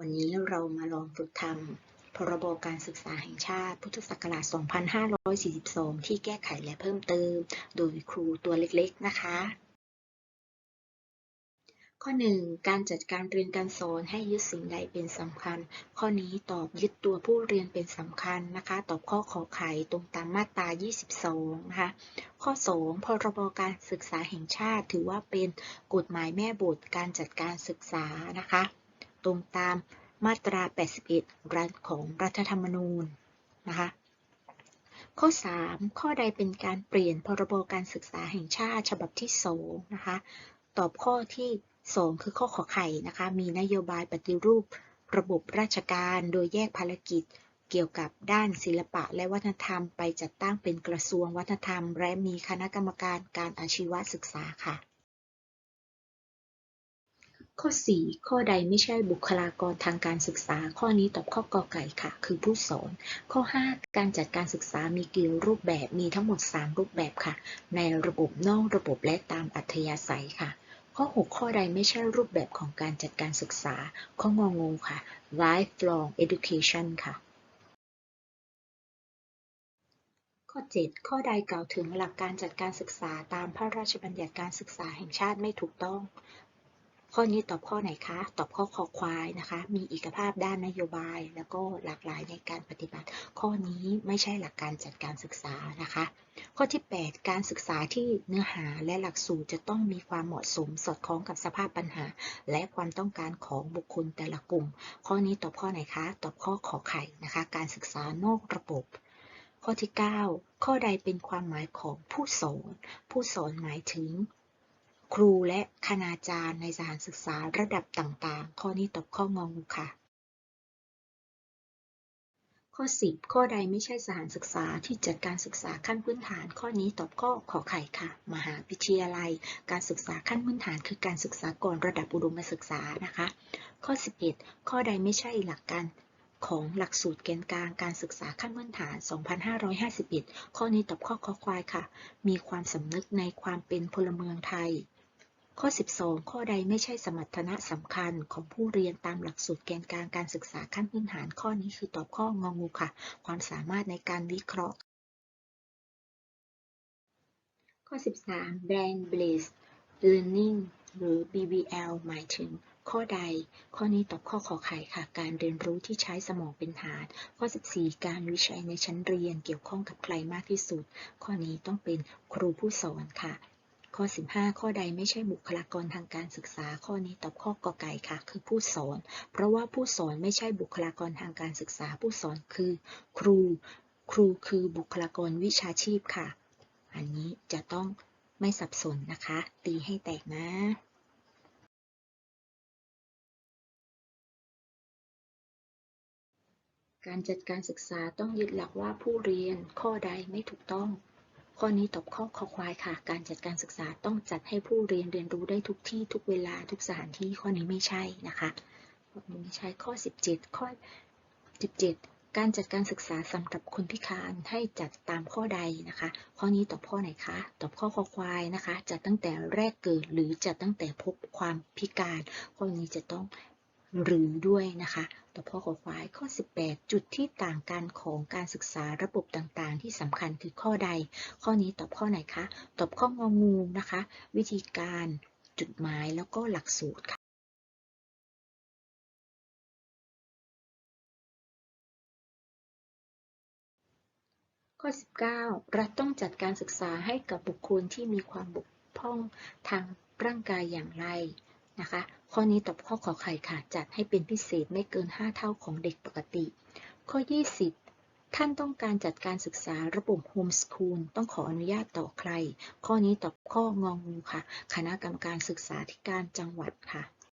วันนี้เรามาลองฝึกทำพรบการศึกษาแห่งชาติ พุทธศักราช 2542 ที่แก้ไขและเพิ่มเติม โดยครูตัวเล็กๆ นะคะ ข้อ 1 การจัดการเรียนการสอนให้ยึดสิ่งใดเป็นสำคัญ ข้อนี้ตอบยึดตัวผู้เรียนเป็นสำคัญนะคะ ตอบข้อขอไขตรงตามมาตรา 22 นะคะ ข้อ 2 พรบการศึกษาแห่งชาติถือว่าเป็นกฎหมายแม่บทการจัดการศึกษานะคะ ตรงตามมาตรา 81 รัฐของรัฐธรรมนูญนะคะข้อ 3 ข้อใดเป็นการเปลี่ยนพรบการศึกษาแห่งชาติฉบับที่2นะคะตอบข้อที่ 2 คือข้อขอไข่นะคะมีนโยบายปฏิรูประบบราชการโดยแยกภารกิจเกี่ยวกับด้านศิลปะและวัฒนธรรม ไปจัดตั้งเป็นกระทรวงวัฒนธรรม และมีคณะกรรมการการอาชีวศึกษาค่ะ ข้อ 4 ข้อใดไม่ใช่บุคลากรทางการศึกษา ข้อนี้ตอบข้อกอไก่ค่ะ คือผู้สอน ข้อ 5 การจัดการศึกษามีกี่รูปแบบมีทั้งหมด 3 รูปแบบค่ะ ในระบบนอกระบบและตามอัธยาศัยค่ะ ข้อ 6 ข้อใดไม่ใช่รูปแบบของการจัดการศึกษา ข้ององูค่ะ lifelong education ค่ะข้อ7ข้อใดกล่าวถึงหลักการจัดการศึกษาตามพระราชบัญญัติการศึกษาแห่งชาติไม่ถูกต้อง ข้อนี้ตอบข้อไหนคะ ตอบข้อคอควายนะคะ มีเอกภาพด้านนโยบาย แล้วก็หลากหลายในการปฏิบัติ ข้อนี้ไม่ใช่หลักการจัดการศึกษานะคะ ข้อที่ 8 การศึกษาที่เนื้อหาและหลักสูตรจะต้องมีความเหมาะสมสอดคล้องกับสภาพปัญหา และความต้องการของบุคคลแต่ละกลุ่ม ข้อนี้ตอบข้อไหนคะ ตอบข้อขอไข่นะคะ การศึกษานอกระบบข้อที่ 9 ข้อใดเป็นความหมายของผู้สอน ผู้สอนหมายถึง ครูและคณาจารย์ในสถานศึกษาระดับต่างๆ ข้อนี้ตอบข้ององูค่ะ ข้อ 10 ข้อใดไม่ใช่สถานศึกษาที่จัดการศึกษาขั้นพื้นฐาน ข้อนี้ตอบข้อขอไข่ค่ะ มหาวิทยาลัย การศึกษาขั้นพื้นฐาน คือการศึกษาก่อนระดับอุดมศึกษานะคะ ข้อ 11 ข้อใดไม่ใช่หลักการของหลักสูตรแกนกลางการศึกษาขั้นพื้นฐาน 2551 ข้อนี้ตอบข้อคอควายค่ะ มีความสำนึกในความเป็นพลเมืองไทย ข้อ 12 ข้อใดไม่ใช่สมรรถนะสำคัญของผู้เรียนตามหลักสูตรแกนกลางการศึกษาขั้นพื้นฐานข้อนี้คือตอบข้ององูค่ะ ความสามารถในการวิเคราะห์ ข้อ 13 Brain Based Learning หรือ BBL หมายถึงข้อใด ข้อนี้ตอบข้อขอไข่ค่ะ การเรียนรู้ที่ใช้สมองเป็นฐาน ข้อ 14 การวิจัยในชั้นเรียนเกี่ยวข้องกับใครมากที่สุด ข้อนี้ต้องเป็นครูผู้สอนค่ะ ข้อ 15 ข้อใดไม่ใช่บุคลากรทางการศึกษา ข้อนี้ตอบข้อกอไก่ค่ะ คือผู้สอน เพราะว่าผู้สอนไม่ใช่บุคลากรทางการศึกษา ผู้สอนคือ ครู ครูคือบุคลากรวิชาชีพค่ะ อันนี้จะต้องไม่สับสนนะคะ ตีให้แตกนะการจัดการศึกษาต้องยึดหลักว่าผู้เรียนข้อใดไม่ถูกต้อง ข้อนี้ตอบข้อคอควายค่ะ การจัดการศึกษาต้องจัดให้ผู้เรียนเรียนรู้ได้ทุกที่ทุกเวลาทุกสถานที่ข้อนี้ไม่ใช่นะคะข้อนี้ไม่ใช่ข้อ 17 ข้อ 17 การจัดการศึกษาสำหรับคนพิการให้จัดตามข้อใดนะคะ ข้อนี้ตอบข้อไหนคะตอบข้อคอควายนะคะ จัดตั้งแต่แรกเกิดหรือจัดตั้งแต่พบความพิการ ข้อนี้จะต้อง หรือด้วยนะคะตอบข้อขอควายข้อ 18 จุดที่ต่างกันของการศึกษาระบบต่างๆ ที่สำคัญคือข้อใด ข้อนี้ตอบข้อไหนคะ ตอบข้ององูนะคะ วิธีการจุดหมายแล้วก็หลักสูตรค่ะข้อ 19 รัฐต้องจัดการศึกษาให้กับบุคคลที่มีความบกพร่องทางร่างกายอย่างไรนะคะข้อนี้ตอบข้อขอไข่ค่ะ จัดให้เป็นพิเศษไม่เกิน 5 เท่าของเด็กปกติ ข้อ 20 ท่านต้องการจัดการศึกษาระบบโฮมสคูลต้องขออนุญาตต่อใคร ข้อนี้ตอบข้ององูค่ะ คณะกรรมการศึกษาธิการจังหวัดค่ะ